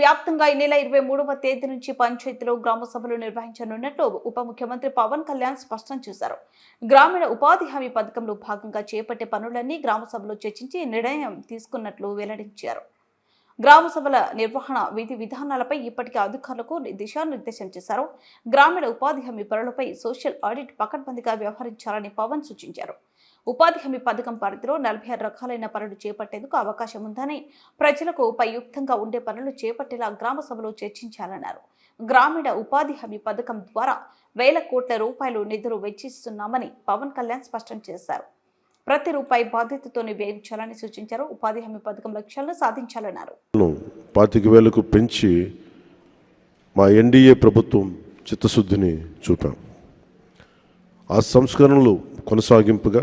వ్యాప్తంగా ఈ నెల ఇరవై మూడవ తేదీ నుంచి పంచాయతీలో గ్రామ సభలు నిర్వహించనున్నట్లు ఉప ముఖ్యమంత్రి పవన్ కళ్యాణ్ స్పష్టం చేశారు. గ్రామీణ ఉపాధి హామీ పథకంలో భాగంగా చేపట్టే పనులన్నీ గ్రామ సభలో చర్చించి నిర్ణయం తీసుకున్నట్లు వెల్లడించారు. గ్రామ సభల నిర్వహణ విధి విధానాలపై ఇప్పటికే అధికారులకు దిశానిర్దేశం చేశారు. గ్రామీణ ఉపాధి హామీ పనులపై సోషల్ ఆడిట్ పకడ్బందీగా వ్యవహరించాలని పవన్ సూచించారు. ఉపాధి హామీ పథకం పరిధిలో నలభై ఆరు రకాలైన పనులు చేపట్టేందుకు అవకాశం ఉందని ప్రజలకు ఉపయుక్తంగా ఉండే పనులు చేపట్టేలా గ్రామ సభలో చర్చించాలన్నారు. గ్రామీణ ఉపాధి హామీ పథకం ద్వారా వేల కోట్ల రూపాయలు నిధులు వెచ్చిస్తున్నామని పవన్ కళ్యాణ్ స్పష్టం చేశారు. ప్రతి రూపాయి బాధ్యతతోనే వేయించాలని సూచించారు. ఉపాధి హామీ పథకం లక్ష్యాలను సాధించాలన్నారు. పాతిక వేలకు పెంచి మా ఎన్డీఏ ప్రభుత్వం చిత్తశుద్ధిని చూపాం. ఆ సంస్కరణలు కొనసాగింపుగా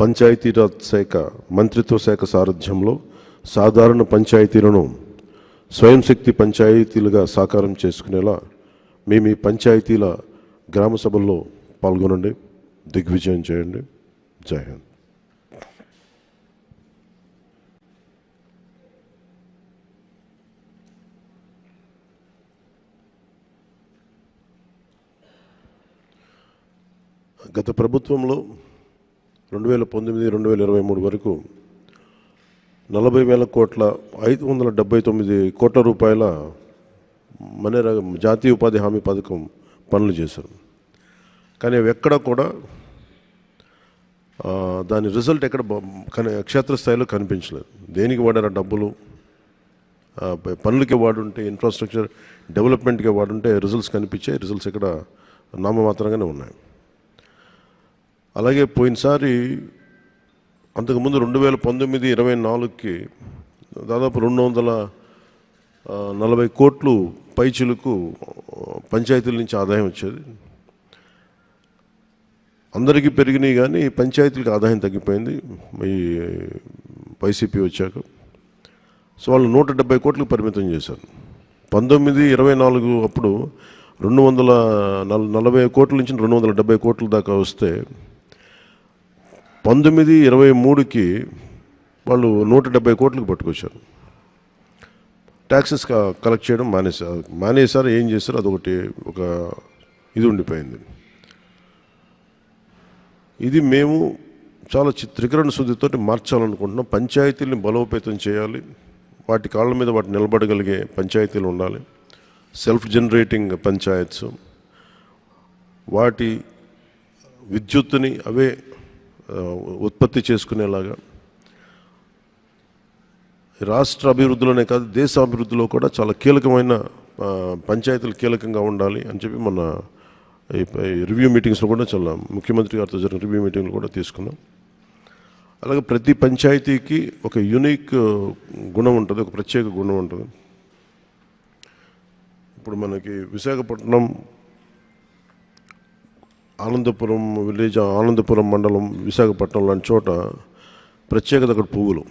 పంచాయతీరాజ్ శాఖ మంత్రిత్వ శాఖ సారథ్యంలో సాధారణ పంచాయతీలను స్వయం శక్తి పంచాయతీలుగా సాకారం చేసుకునేలా మేము ఈ పంచాయతీల గ్రామ సభల్లో పాల్గొనండి. దిగ్విజయం చేయండి. జై హింద్. గత ప్రభుత్వంలో రెండు వేల పంతొమ్మిది రెండు వేల ఇరవై మూడు వరకు నలభై వేల కోట్ల ఐదు వందల డెబ్బై తొమ్మిది కోట్ల రూపాయల మనర జాతీయ ఉపాధి హామీ పథకం పనులు చేశారు. కానీ అవి ఎక్కడ కూడా దాని రిజల్ట్ ఎక్కడ బ- క్షేత్రస్థాయిలో కనిపించలేదు. దేనికి వాడారు ఆ డబ్బులు? పనులకి వాడుంటే ఇన్ఫ్రాస్ట్రక్చర్ డెవలప్మెంట్కి వాడుంటే రిజల్ట్స్ కనిపించాయి. రిజల్ట్స్ ఇక్కడ నామమాత్రంగానే ఉన్నాయి. అలాగే పోయినసారి అంతకుముందు రెండు వేల పంతొమ్మిది ఇరవై నాలుగుకి దాదాపు రెండు వందల నలభై కోట్లు పైచులకు పంచాయతీల నుంచి ఆదాయం వచ్చేది. అందరికీ పెరిగినాయి కానీ పంచాయతీలకు ఆదాయం తగ్గిపోయింది. ఈ వైసీపీ వచ్చాక. సో వాళ్ళు నూట డెబ్బై కోట్లకు పరిమితం చేశారు. పంతొమ్మిది ఇరవై నాలుగు అప్పుడు రెండు వందల నలభై కోట్ల నుంచి రెండు వందల డెబ్బై కోట్ల దాకా వస్తే పంతొమ్మిది ఇరవై మూడుకి వాళ్ళు నూట డెబ్బై కోట్లకు పట్టుకొచ్చారు. ట్యాక్సెస్ కలెక్ట్ చేయడం మానేశారు. మానేశారు ఏం చేశారు అదొకటి ఒక ఇది ఉండిపోయింది. ఇది మేము చాలా చిత్రీకరణ శుద్ధితో మార్చాలనుకుంటున్నాం. పంచాయతీల్ని బలోపేతం చేయాలి. వాటి కాళ్ళ మీద వాటి నిలబడగలిగే పంచాయతీలు ఉండాలి. Self generating panchayats. వాటి విద్యుత్తుని అవే ఉత్పత్తి చేసుకునేలాగా. రాష్ట్ర అభివృద్ధిలోనే కాదు దేశ అభివృద్ధిలో కూడా చాలా కీలకమైన పంచాయతీలు కీలకంగా ఉండాలి అని చెప్పి మన ఈ రివ్యూ మీటింగ్స్లో కూడా చాలా ముఖ్యమంత్రి గారితో జరిగిన రివ్యూ మీటింగ్లు కూడా తీసుకున్నాం. అలాగే ప్రతి పంచాయతీకి ఒక యునిక్ గుణం ఉంటుంది ఒక ప్రత్యేక గుణం ఉంటుంది. ఇప్పుడు మనకి విశాఖపట్నం ఆనందపురం విలేజ్ ఆనందపురం మండలం విశాఖపట్నం లాంటి చోట ప్రత్యేకత అక్కడ పువ్వులు.